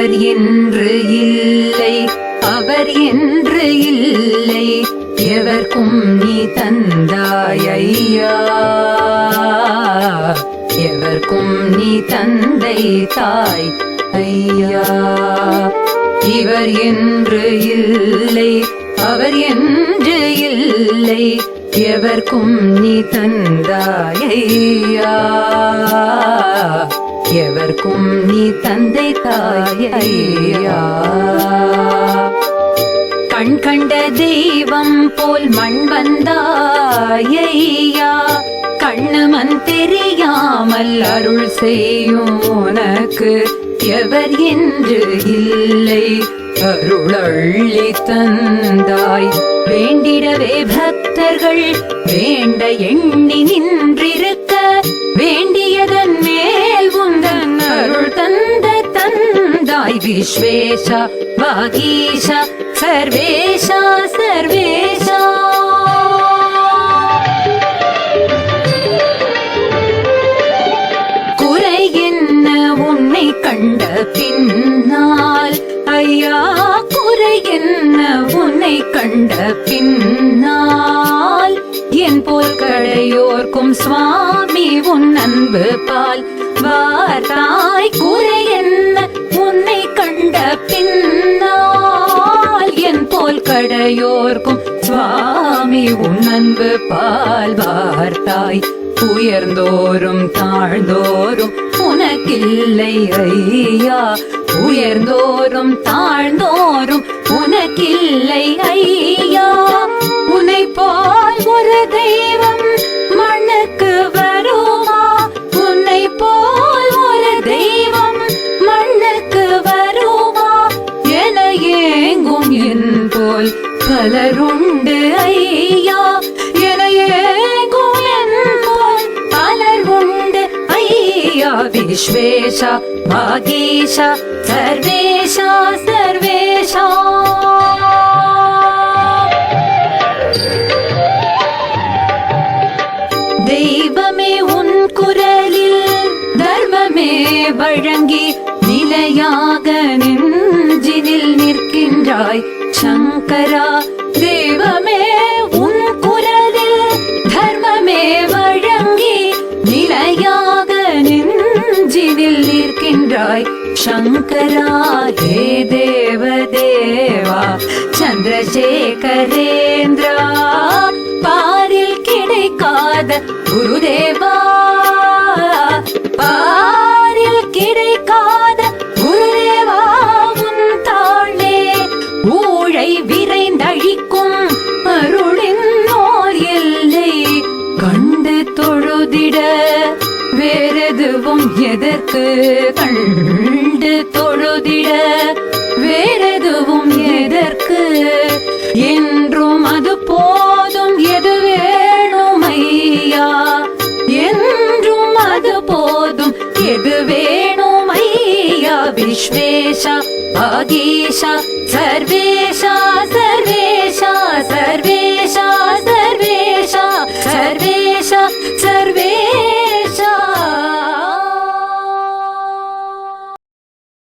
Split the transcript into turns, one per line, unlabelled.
அவர் என்று இல்லை அவர் என்று இல்லை. எவர்க்கும் நீ தந்தாய் ஐயா. எவர்க்கும் நீ தந்தை தாய் ஐயா. இவர் என்று இல்லை அவர் என்று இல்லை. எவர்க்கும் நீ தந்தாய் ஐயா. எவர்க்கும் நீ தந்தை தாய் கண் கண்ட தெய்வம் போல் மண் வந்தாயையா? கண்ணமன் தெரியாமல் அருள் செய்யும் உனக்கு எவர் என்று இல்லை. அருளள்ளி தந்தாய். வேண்டிடவே பக்தர்கள் வேண்ட எண்ணி நின்றிருக்க வேண்ட தந்தாய் விஸ்வேஷா வாகீஷா சர்வேஷா குறை என்ன உன்னை கண்ட பின்னால்? ஐயா குறை என்ன உன்னை கண்ட பின்னால்? என் போல் கடையோர்க்கும் சுவாமி உன் அன்பு பால். வார்த்தாய் உன்னன்பு பால் வார்த்தாய் உயர்ந்தோறும் தாழ்ந்தோறும் உனக்கில்லை ஐயா. உயர்ந்தோறும் தாழ்ந்தோறும் உனக்கில்லை ஐயா. உனை போ பலருண்டு ஐயா. என ஏங்கும் பலர் உண்டு ஐயா. விஸ்வேஷா பாகேஷா சர்வேஷா சர்வேஷா. தெய்வமே உன் குரலில் தர்மமே வழங்கி நிலையாக நெஞ்சினில் நிற்கின்றாய். சங்கரா தெய்வமே உன் குரலில் தர்மமே வழங்கி நிலையாக நெஞ்சினில் நிற்கின்றாய். சங்கரா ஹே தேவ தேவா சந்திரசேகரேந்திரா பாரில் கிடைக்காத குருதேவா. கண்டு தொழுதிட வேறெதுவும் எதற்கு? கண்டு தொழுதிட வேறெதுவும் எதற்கு? என்றும் அது போதும் எது வேணும் ஐயா? என்றும் அது போதும் எது வேணும் ஐயா? விஸ்வேஷா பாகேஷா சர்வேஷா